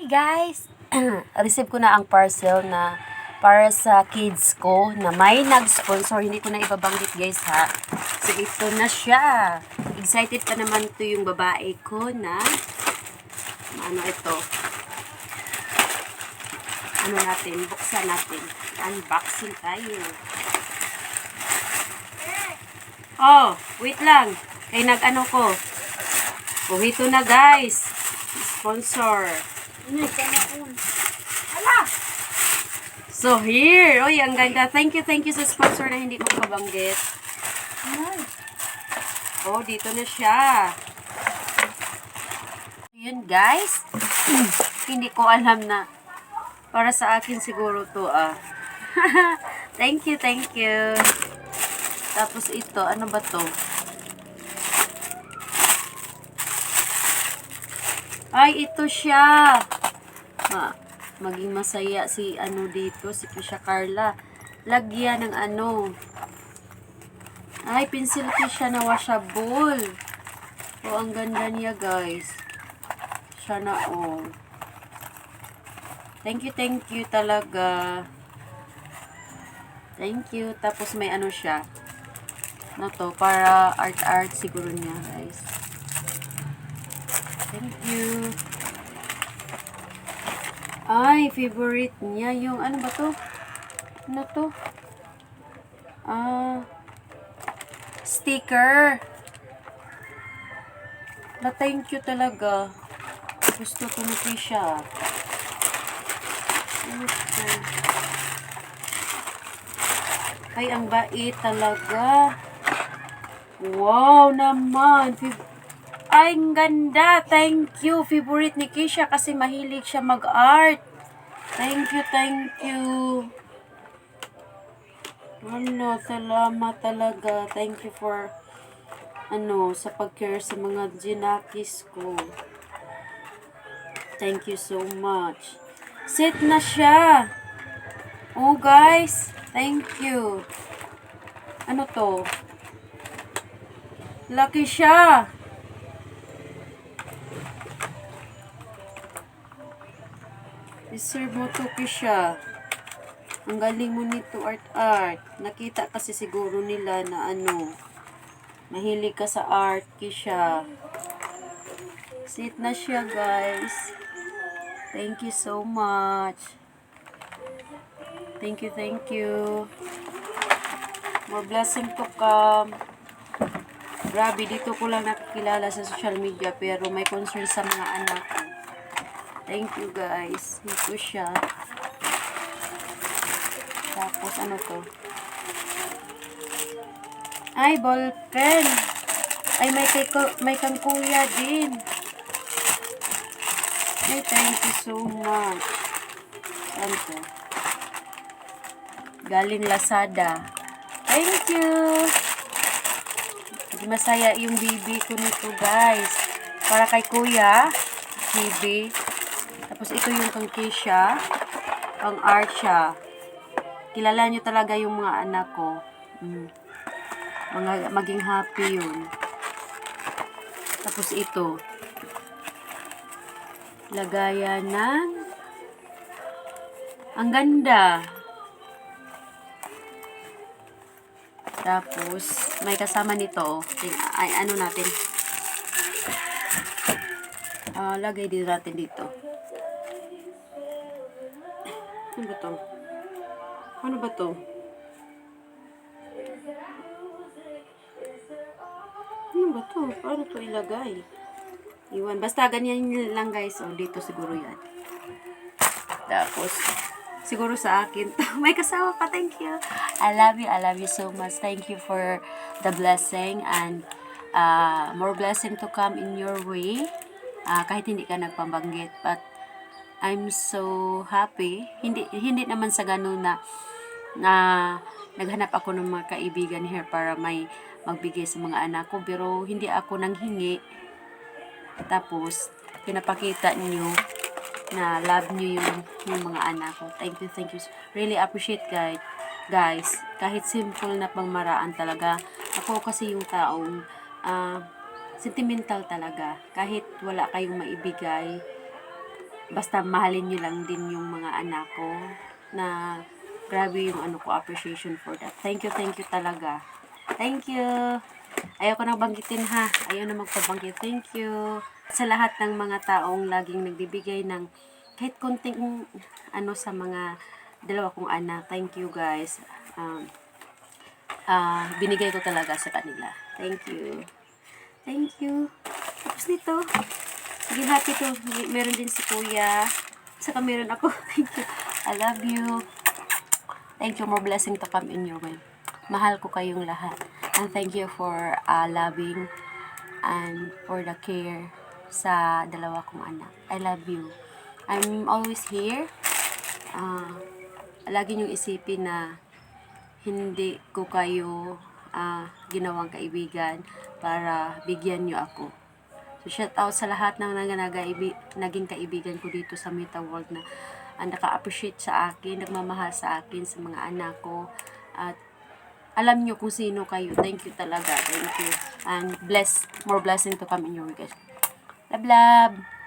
Hi guys! Receive ko na ang parcel na para sa kids ko na may nag-sponsor. Hindi ko na ibabanggit guys ha. So ito na siya. Excited pa naman to yung babae ko na ano ito. Ano natin, buksan natin. Unboxing tayo. Oh, wait lang. Kay nag-ano ko. Oh, ito na guys. Sponsor. So here, oy, ang ganda. Thank you, thank you sa sponsor na hindi mo kabanggit. Oh, dito na siya. Yun guys. hindi ko alam na para sa akin siguro to ah. thank you, thank you. Tapos ito, ano ba to? Ay, ito siya. Ma, maging masaya si ano dito, si Kisha Carla. Lagyan ng ano. Ay, pencil siya na washable. Oh, ang ganda niya, guys. Siya na, oh. Thank you, thank you talaga. Thank you. Tapos may ano siya. Na to, para art-art siguro niya, guys. Thank you. Ay, favorite niya yung ano ba to? Ano to? Ah, sticker. Na thank you talaga. Gusto ko ni siya. Okay. Ay, ang bait talaga. Wow naman. Ay, ang ganda. Thank you. Favorite ni Kisha kasi mahilig siya mag-art. Thank you, thank you. Ano, salamat talaga. Thank you for, ano, sa pag-care sa mga ginakis ko. Thank you so much. Set na siya. Oh, guys. Thank you. Ano to? Lucky siya. Deserve mo to, Kisha. Ang galing mo nito, art art. Nakita kasi siguro nila na ano, mahilig ka sa art, Kisha. Sit na siya, guys. Thank you so much. Thank you, thank you. More blessing to come. Grabe, dito ko lang nakikilala sa social media pero may concern sa mga anak ko. Thank you guys. Ito siya. Tapos ano to? Ay, ball pen. Ay, may, kay, may kang kuya din. Ay, thank you so much. Ano to? Galing Lazada. Thank you. Masaya yung bibi ko nito, guys. Para kay kuya, bibi. Tapos ito yung kang Keisha, pang siya. Kilala nyo talaga yung mga anak ko. Mm. Mga, maging happy yun. Tapos ito. Lagayan ng ang ganda. Tapos, may kasama nito. Ay, ano natin. Ah, lagay din natin dito. Ano ba to? Ano ba to? Ano ba to? Paano to ilagay? Iwan. Basta ganyan lang guys. O, dito siguro yan. Tapos, siguro sa akin. May kasama pa. Thank you. I love you. I love you so much. Thank you for the blessing and uh, more blessing to come in your way. Ah, kahit hindi ka nagpambanggit. But, I'm so happy. Hindi hindi naman sa ganun na na naghanap ako ng mga kaibigan here para may magbigay sa mga anak ko pero hindi ako nang hingi. Tapos pinapakita niyo na love niyo yung, yung mga anak ko. Thank you, thank you. Really appreciate guys. Guys, kahit simple na pangmaraan talaga. Ako kasi yung taong ah, sentimental talaga. Kahit wala kayong maibigay, basta mahalin nyo lang din yung mga anak ko na grabe yung ano ko appreciation for that. Thank you, thank you talaga. Thank you. Ayaw ko nang banggitin ha. Ayaw na magpabanggit. Thank you. Sa lahat ng mga taong laging nagbibigay ng kahit konting ano sa mga dalawa kong anak. Thank you guys. Um, ah binigay ko talaga sa kanila. Thank you. Thank you. Tapos nito, Sige, happy to. Meron din si kuya. Saka meron ako. Thank you. I love you. Thank you. More blessing to come in your way. Mahal ko kayong lahat. And thank you for uh, loving and for the care sa dalawa kong anak. I love you. I'm always here. Uh, lagi niyong isipin na hindi ko kayo ah, ginawang kaibigan para bigyan niyo ako. So, shout out sa lahat ng naging kaibigan ko dito sa Meta World na uh, naka-appreciate sa akin, nagmamahal sa akin, sa mga anak ko. At alam nyo kung sino kayo. Thank you talaga. Thank you. And bless, more blessing to come in your guys. Love, love.